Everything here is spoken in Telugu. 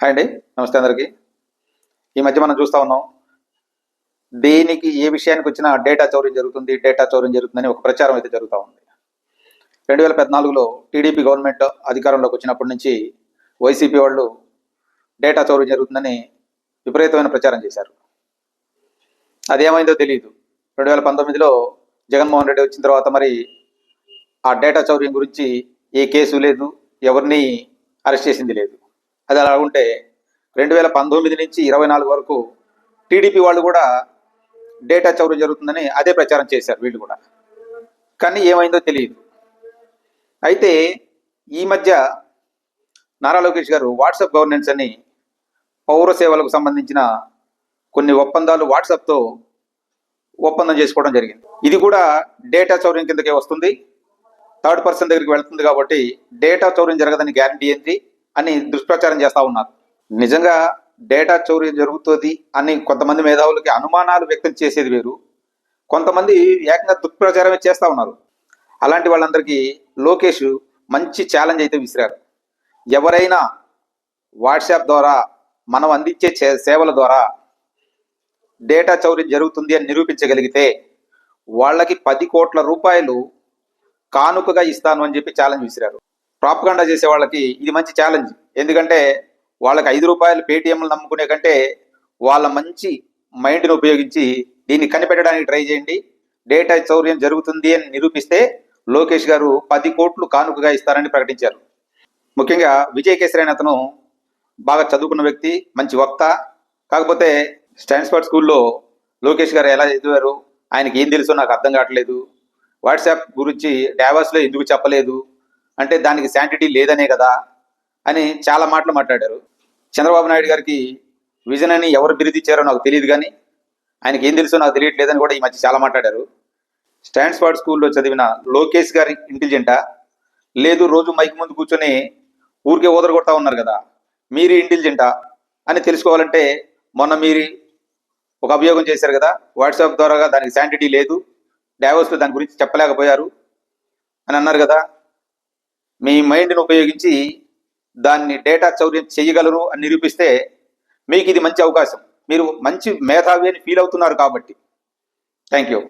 హాయ్ అండి. నమస్తే అందరికీ. ఈ మధ్య మనం చూస్తూ ఉన్నాం దేనికి ఏ విషయానికి వచ్చినా డేటా చౌర్యం జరుగుతుంది డేటా చౌర్యం జరుగుతుందని ఒక ప్రచారం అయితే జరుగుతూ ఉంది. రెండు వేల పద్నాలుగులో టీడీపీ గవర్నమెంట్ అధికారంలోకి వచ్చినప్పటి నుంచి వైసీపీ వాళ్ళు డేటా చౌర్యం జరుగుతుందని విపరీతమైన ప్రచారం చేశారు. అదేమైందో తెలియదు రెండు వేల పంతొమ్మిదిలో జగన్మోహన్ రెడ్డి వచ్చిన తర్వాత మరి ఆ డేటా చౌర్యం గురించి ఏ కేసు లేదు ఎవరిని అరెస్ట్ చేసింది లేదు. అది అలా ఉంటే రెండు వేల పంతొమ్మిది నుంచి ఇరవై నాలుగు వరకు టీడీపీ వాళ్ళు కూడా డేటా చౌర్యం జరుగుతుందని అదే ప్రచారం చేశారు వీళ్ళు కూడా. కానీ ఏమైందో తెలియదు. అయితే ఈ మధ్య నారా లోకేష్ గారు వాట్సాప్ గవర్నెన్స్ అని పౌర సేవలకు సంబంధించిన కొన్ని ఒప్పందాలు వాట్సాప్తో ఒప్పందం చేసుకోవడం జరిగింది. ఇది కూడా డేటా చౌర్యం కిందకే వస్తుంది. థర్డ్ పర్సన్ దగ్గరికి వెళ్తుంది కాబట్టి డేటా చౌర్యం జరగదని గ్యారంటీ ఏంటి? అని దుష్ప్రచారం చేస్తూ ఉన్నారు. నిజంగా డేటా చౌర్యం జరుగుతుంది అని కొంతమంది మేధావులకి అనుమానాలు వ్యక్తం చేసేది వేరు. కొంతమంది ఏకంగా దుష్ప్రచారమే చేస్తూ ఉన్నారు. అలాంటి వాళ్ళందరికీ లోకేష్ మంచి ఛాలెంజ్ అయితే విసిరారు ఎవరైనా వాట్సాప్ ద్వారా మనం అందించే చే- సేవల ద్వారా డేటా చౌర్యం జరుగుతుంది అని నిరూపించగలిగితే వాళ్ళకి పది కోట్ల రూపాయలు కానుకగా ఇస్తాను అని చెప్పి ఛాలెంజ్ విసిరారు. ప్రాపగాండా చేసే వాళ్ళకి ఇది మంచి ఛాలెంజ్ ఎందుకంటే వాళ్ళకి ఐదు రూపాయలు పేటిఎంలు నమ్ముకునే కంటే వాళ్ళ మంచి మైండ్ని ఉపయోగించి దీన్ని కనిపెట్టడానికి ట్రై చేయండి. డేటా చౌర్యం జరుగుతుంది అని నిరూపిస్తే లోకేష్ గారు పది కోట్లు కానుకగా ఇస్తారని ప్రకటించారు. ముఖ్యంగా విజయ్ కేసరి అనే అతను బాగా చదువుకున్న వ్యక్తి మంచి వక్త. కాకపోతే స్టాన్స్ఫర్డ్ స్కూల్లో లోకేష్ గారు ఎలా చదివారు ఆయనకి ఏం తెలుసో నాకు అర్థం కావట్లేదు. వాట్సాప్ గురించి డ్యావర్స్లో ఎందుకు చెప్పలేదు అంటే దానికి శాంటిటీ లేదనే కదా అని చాలా మాటలు మాట్లాడారు. చంద్రబాబు నాయుడు గారికి విజన్ అని ఎవరు బిరుదిచ్చారో నాకు తెలియదు కానీ ఆయనకి ఏం తెలుసో నాకు తెలియట్లేదని కూడా ఈ మధ్య చాలా మాట్లాడారు. స్టాన్స్ఫర్డ్ స్కూల్లో చదివిన లోకేష్ గారి ఇంటెలిజెంటా లేదు రోజు మైక్ ముందు కూర్చొని ఊరికే ఊదరగొడతా ఉన్నారు కదా మీరు ఇంటెలిజెంటా అని తెలుసుకోవాలంటే మొన్న మీరు ఒక అభియోగం చేశారు కదా వాట్సాప్ ద్వారా దానికి శాంటిటీ లేదు డైవర్స్లో దాని గురించి చెప్పలేకపోయారు అని అన్నారు కదా మీ మైండ్ని ఉపయోగించి దాన్ని డేటా చౌర్యం చేయగలరు అని నిరూపిస్తే మీకు ఇది మంచి అవకాశం. మీరు మంచి మేధావి అని ఫీల్ అవుతున్నారు కాబట్టి. Thank you